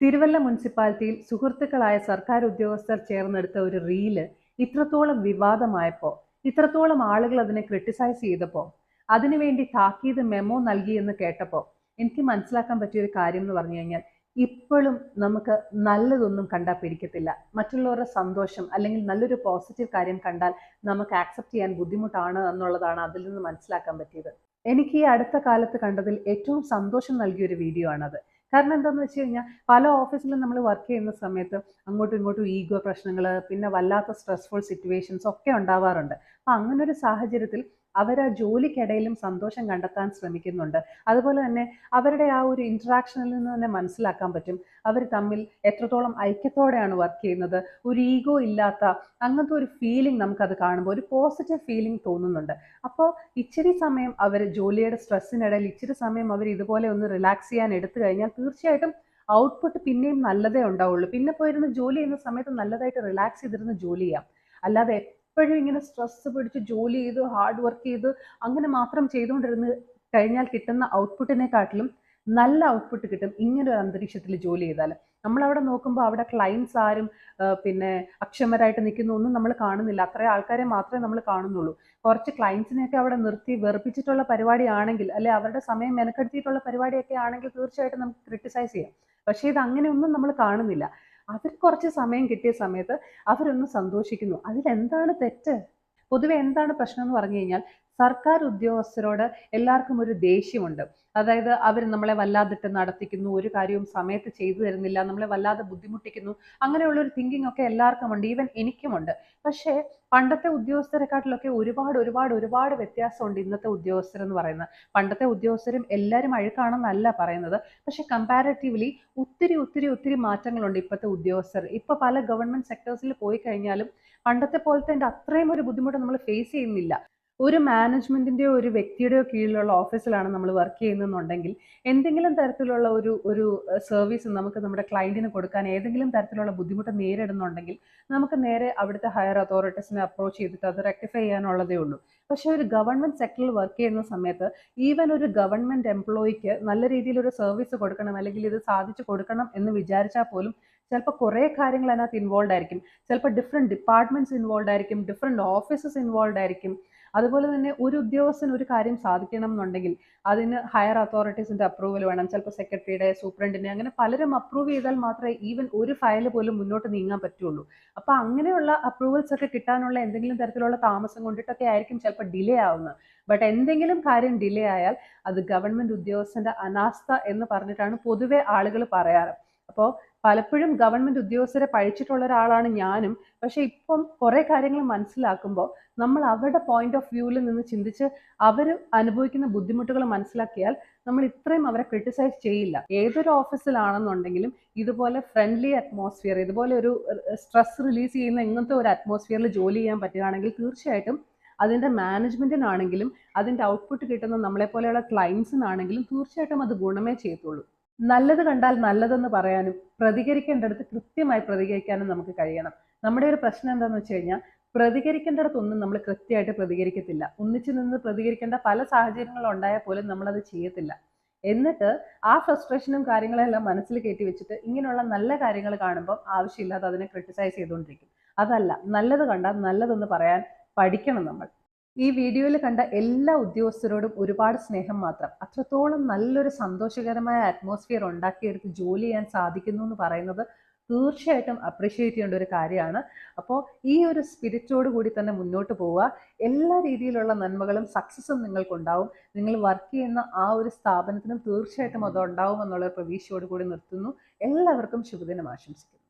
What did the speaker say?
തിരുവല്ല മുനിസിപ്പാലിറ്റിയിൽ സുഹൃത്തുക്കളായ സർക്കാർ ഉദ്യോഗസ്ഥർ ചേർന്നെടുത്ത ഒരു റീൽ ഇത്രത്തോളം വിവാദമായപ്പോൾ ഇത്രത്തോളം ആളുകൾ അതിനെ ക്രിട്ടിസൈസ് ചെയ്തപ്പോൾ അതിനുവേണ്ടി താക്കീത് മെമ്മോ നൽകി എന്ന് കേട്ടപ്പോൾ എനിക്ക് മനസ്സിലാക്കാൻ പറ്റിയ ഒരു കാര്യം എന്ന് പറഞ്ഞു കഴിഞ്ഞാൽ ഇപ്പോഴും നമുക്ക് നല്ലതൊന്നും കണ്ടാൽ പിടിക്കത്തില്ല. മറ്റുള്ളവരുടെ സന്തോഷം അല്ലെങ്കിൽ നല്ലൊരു പോസിറ്റീവ് കാര്യം കണ്ടാൽ നമുക്ക് ആക്സെപ്റ്റ് ചെയ്യാൻ ബുദ്ധിമുട്ടാണ് എന്നുള്ളതാണ് അതിൽ നിന്ന് മനസ്സിലാക്കാൻ പറ്റിയത്. എനിക്ക് ഈ അടുത്ത കാലത്ത് കണ്ടതിൽ ഏറ്റവും സന്തോഷം നൽകിയ ഒരു വീഡിയോ ആണത്. കാരണം എന്താണെന്ന് വെച്ച് കഴിഞ്ഞാൽ പല ഓഫീസിലും നമ്മൾ വർക്ക് ചെയ്യുന്ന സമയത്ത് അങ്ങോട്ടും ഇങ്ങോട്ടും ഈഗോ പ്രശ്നങ്ങൾ പിന്നെ വല്ലാത്ത സ്ട്രെസ്ഫുൾ സിറ്റുവേഷൻസ് ഒക്കെ ഉണ്ടാവാറുണ്ട്. അപ്പം അങ്ങനൊരു സാഹചര്യത്തിൽ അവർ ആ ജോലിക്കിടയിലും സന്തോഷം കണ്ടെത്താൻ ശ്രമിക്കുന്നുണ്ട്. അതുപോലെ തന്നെ അവരുടെ ആ ഒരു ഇൻട്രാക്ഷനിൽ നിന്ന് തന്നെ മനസ്സിലാക്കാൻ പറ്റും. അവർ തമ്മിൽ എത്രത്തോളം ഐക്യത്തോടെയാണ് വർക്ക് ചെയ്യുന്നത്. ഒരു ഈഗോ ഇല്ലാത്ത അങ്ങനത്തെ ഒരു ഫീലിംഗ് നമുക്കത് കാണുമ്പോൾ ഒരു പോസിറ്റീവ് ഫീലിംഗ് തോന്നുന്നുണ്ട്. അപ്പോൾ ഇച്ചിരി സമയം അവർ ജോലിയുടെ സ്ട്രെസ്സിനിടയിൽ ഇച്ചിരി സമയം അവർ ഇതുപോലെ ഒന്ന് റിലാക്സ് ചെയ്യാൻ എടുത്തു കഴിഞ്ഞാൽ തീർച്ചയായിട്ടും ഔട്ട്പുട്ട് പിന്നെയും നല്ലതേ ഉണ്ടാവുള്ളൂ. പിന്നെ പോയിരുന്ന ജോലി ചെയ്യുന്ന സമയത്ത് നല്ലതായിട്ട് റിലാക്സ് ചെയ്തിരുന്ന ജോലി ചെയ്യാം. അല്ലാതെ എപ്പോഴും ഇങ്ങനെ സ്ട്രെസ് പിടിച്ച് ജോലി ചെയ്ത് ഹാർഡ് വർക്ക് ചെയ്ത് അങ്ങനെ മാത്രം ചെയ്തുകൊണ്ടിരുന്ന് കഴിഞ്ഞാൽ കിട്ടുന്ന ഔട്ട്പുട്ടിനെക്കാട്ടിലും നല്ല ഔട്ട്പുട്ട് കിട്ടും ഇങ്ങനെ ഒരു അന്തരീക്ഷത്തിൽ ജോലി ചെയ്താൽ നമ്മൾ അവിടെ നോക്കുമ്പോൾ അവിടെ ക്ലയൻസ് ആരും പിന്നെ അക്ഷമരായിട്ട് നിൽക്കുന്ന ഒന്നും നമ്മൾ കാണുന്നില്ല. അത്രയും ആൾക്കാരെ മാത്രമേ നമ്മൾ കാണുന്നുള്ളൂ. കുറച്ച് ക്ലയൻസിനെയൊക്കെ അവിടെ നിർത്തി വെറുപ്പിച്ചിട്ടുള്ള പരിപാടിയാണെങ്കിൽ അല്ലെ അവരുടെ സമയം മെനക്കെടുത്തിയിട്ടുള്ള പരിപാടിയൊക്കെ ആണെങ്കിൽ തീർച്ചയായിട്ടും നമുക്ക് ക്രിട്ടിസൈസ് ചെയ്യാം. പക്ഷേ ഇത് അങ്ങനെയൊന്നും നമ്മൾ കാണുന്നില്ല. അവർ കുറച്ച് സമയം കിട്ടിയ സമയത്ത് അവരൊന്ന് സന്തോഷിക്കുന്നു. അതിലെന്താണ് തെറ്റ്? പൊതുവെ എന്താണ് പ്രശ്നം എന്ന് പറഞ്ഞു കഴിഞ്ഞാൽ സർക്കാർ ഉദ്യോഗസ്ഥരോട് എല്ലാവർക്കും ഒരു ദേഷ്യമുണ്ട്. അതായത് അവർ നമ്മളെ വല്ലാതിട്ട് നടത്തിക്കുന്നു ഒരു കാര്യവും സമയത്ത് ചെയ്തു തരുന്നില്ല നമ്മളെ വല്ലാതെ ബുദ്ധിമുട്ടിക്കുന്നു അങ്ങനെയുള്ള ഒരു തിങ്കിങ് ഒക്കെ എല്ലാവർക്കും ഉണ്ട് ഈവൻ എനിക്കുമുണ്ട്. പക്ഷേ പണ്ടത്തെ ഉദ്യോഗസ്ഥരെക്കാട്ടിലൊക്കെ ഒരുപാട് ഒരുപാട് ഒരുപാട് വ്യത്യാസമുണ്ട് ഇന്നത്തെ ഉദ്യോഗസ്ഥർ എന്ന് പറയുന്നത്. പണ്ടത്തെ ഉദ്യോഗസ്ഥരും എല്ലാവരും അഴുക്കാണെന്നല്ല പറയുന്നത്. പക്ഷെ കമ്പാരറ്റീവ്ലി ഒത്തിരി ഒത്തിരി ഒത്തിരി മാറ്റങ്ങളുണ്ട് ഇപ്പോഴത്തെ ഉദ്യോഗസ്ഥർ. ഇപ്പം പല ഗവൺമെന്റ് സെക്ടേഴ്സിൽ പോയി കഴിഞ്ഞാലും പണ്ടത്തെ പോലത്തെ അത്രയും ഒരു ബുദ്ധിമുട്ട് നമ്മൾ ഫേസ് ചെയ്യുന്നില്ല. ഒരു മാനേജ്മെന്റിന്റെയോ ഒരു വ്യക്തിയുടെയോ കീഴിലുള്ള ഓഫീസിലാണ് നമ്മൾ വർക്ക് ചെയ്യുന്നതെന്നുണ്ടെങ്കിൽ എന്തെങ്കിലും തരത്തിലുള്ള ഒരു ഒരു സർവീസ് നമുക്ക് നമ്മുടെ ക്ലയന്റിന് കൊടുക്കാൻ ഏതെങ്കിലും തരത്തിലുള്ള ബുദ്ധിമുട്ട് നേരിടുന്നുണ്ടെങ്കിൽ നമുക്ക് നേരെ അവിടുത്തെ ഹയർ അതോറിറ്റീസിനെ അപ്രോച്ച് ചെയ്തിട്ട് അത് റെക്ടിഫൈ ചെയ്യാനുള്ളതേ ഉള്ളൂ. പക്ഷേ ഒരു ഗവൺമെന്റ് സെക്ടറിൽ വർക്ക് ചെയ്യുന്ന സമയത്ത് ഈവൻ ഒരു ഗവൺമെന്റ് എംപ്ലോയിക്ക് നല്ല രീതിയിൽ ഒരു സർവീസ് കൊടുക്കണം അല്ലെങ്കിൽ ഇത് സാധിച്ചു കൊടുക്കണം എന്ന് വിചാരിച്ചാൽ പോലും ചിലപ്പോൾ കുറേ കാര്യങ്ങൾ അതിനകത്ത് ഇൻവോൾവ് ആയിരിക്കും. ചിലപ്പോൾ ഡിഫറെന്റ് ഡിപ്പാർട്ട്മെന്റ്സ് ഇൻവോൾവ് ആയിരിക്കും ഡിഫറെന്റ് ഓഫീസസ് ഇൻവോൾവ് ആയിരിക്കും. അതുപോലെ തന്നെ ഒരു ഉദ്യോഗസ്ഥന് ഒരു കാര്യം സാധിക്കണം എന്നുണ്ടെങ്കിൽ അതിന് ഹയർ അതോറിറ്റീസിന്റെ അപ്രൂവൽ വേണം. ചിലപ്പോൾ സെക്രട്ടറിയുടെ സൂപ്രണ്ടിന്റെ അങ്ങനെ പലരും അപ്രൂവ് ചെയ്താൽ മാത്രമേ ഈവൻ ഒരു ഫയൽ പോലും മുന്നോട്ട് നീങ്ങാൻ പറ്റുള്ളൂ. അപ്പോൾ അങ്ങനെയുള്ള അപ്രൂവൽസ് ഒക്കെ കിട്ടാനുള്ള എന്തെങ്കിലും തരത്തിലുള്ള താമസം കൊണ്ടിട്ടൊക്കെ ആയിരിക്കും ചിലപ്പോൾ ഡിലേ ആവുന്നത്. ബട്ട് എന്തെങ്കിലും കാര്യം ഡിലേ ആയാൽ അത് ഗവൺമെന്റ് ഉദ്യോഗസ്ഥന്റെ അനാസ്ഥ എന്ന് പറഞ്ഞിട്ടാണ് പൊതുവെ ആളുകൾ പറയാറ്. അപ്പോൾ പലപ്പോഴും ഗവൺമെന്റ് ഉദ്യോഗസ്ഥരെ പഴിച്ചിട്ടുള്ള ഒരാളാണ് ഞാനും. പക്ഷെ ഇപ്പം കുറെ കാര്യങ്ങൾ മനസ്സിലാക്കുമ്പോൾ നമ്മൾ അവരുടെ പോയിന്റ് ഓഫ് വ്യൂവിൽ നിന്ന് ചിന്തിച്ച് അവർ അനുഭവിക്കുന്ന ബുദ്ധിമുട്ടുകൾ മനസ്സിലാക്കിയാൽ നമ്മൾ ഇത്രയും അവരെ ക്രിട്ടിസൈസ് ചെയ്യില്ല. ഏതൊരു ഓഫീസിലാണെന്നുണ്ടെങ്കിലും ഇതുപോലെ ഫ്രണ്ട്ലി അറ്റ്മോസ്ഫിയർ ഇതുപോലെ ഒരു സ്ട്രെസ് റിലീസ് ചെയ്യുന്ന ഇങ്ങനത്തെ ഒരു അറ്റ്മോസ്ഫിയറിൽ ജോലി ചെയ്യാൻ പറ്റുകയാണെങ്കിൽ തീർച്ചയായിട്ടും അതിന്റെ മാനേജ്മെന്റിനാണെങ്കിലും അതിന്റെ ഔട്ട്പുട്ട് കിട്ടുന്ന നമ്മളെ പോലെയുള്ള ക്ലയൻസിനാണെങ്കിലും തീർച്ചയായിട്ടും അത് ഗുണമേ ചെയ്യത്തുള്ളൂ. നല്ലത് കണ്ടാൽ നല്ലതെന്ന് പറയാനും പ്രതികരിക്കേണ്ടടുത്ത് കൃത്യമായി പ്രതികരിക്കാനും നമുക്ക് കഴിയണം. നമ്മുടെ ഒരു പ്രശ്നം എന്താണെന്ന് വെച്ച് കഴിഞ്ഞാൽ പ്രതികരിക്കേണ്ടടത്തൊന്നും നമ്മൾ കൃത്യമായിട്ട് പ്രതികരിക്കത്തില്ല. ഒന്നിച്ചു നിന്ന് പ്രതികരിക്കേണ്ട പല സാഹചര്യങ്ങളും ഉണ്ടായാൽ പോലും നമ്മളത് ചെയ്യത്തില്ല. എന്നിട്ട് ആ ഫ്രസ്ട്രേഷനും കാര്യങ്ങളെല്ലാം മനസ്സിൽ കയറ്റി വെച്ചിട്ട് ഇങ്ങനെയുള്ള നല്ല കാര്യങ്ങൾ കാണുമ്പോൾ ആവശ്യമില്ലാതെ അതിനെ ക്രിട്ടിസൈസ് ചെയ്തുകൊണ്ടിരിക്കും. അതല്ല നല്ലത് കണ്ടാൽ നല്ലതെന്ന് പറയാൻ പഠിക്കണം നമ്മൾ. ഈ വീഡിയോയിൽ കണ്ട എല്ലാ ഉദ്യോഗസ്ഥരോടും ഒരുപാട് സ്നേഹം മാത്രം. അത്രത്തോളം നല്ലൊരു സന്തോഷകരമായ അറ്റ്മോസ്ഫിയർ ഉണ്ടാക്കിയെടുത്ത് ജോലി ചെയ്യാൻ സാധിക്കുന്നു എന്ന് പറയുന്നത് തീർച്ചയായിട്ടും അപ്രിഷ്യേറ്റ് ചെയ്യേണ്ട ഒരു കാര്യമാണ്. അപ്പോൾ ഈ ഒരു സ്പിരിറ്റോട് കൂടി തന്നെ മുന്നോട്ട് പോവുക. എല്ലാ രീതിയിലുള്ള നന്മകളും സക്സസും നിങ്ങൾക്കുണ്ടാവും. നിങ്ങൾ വർക്ക് ചെയ്യുന്ന ആ ഒരു സ്ഥാപനത്തിനും തീർച്ചയായിട്ടും അതുണ്ടാവും എന്നുള്ള പ്രതീക്ഷയോട് കൂടി നിർത്തുന്നു. എല്ലാവർക്കും ശുഭദിനം ആശംസിക്കുന്നു.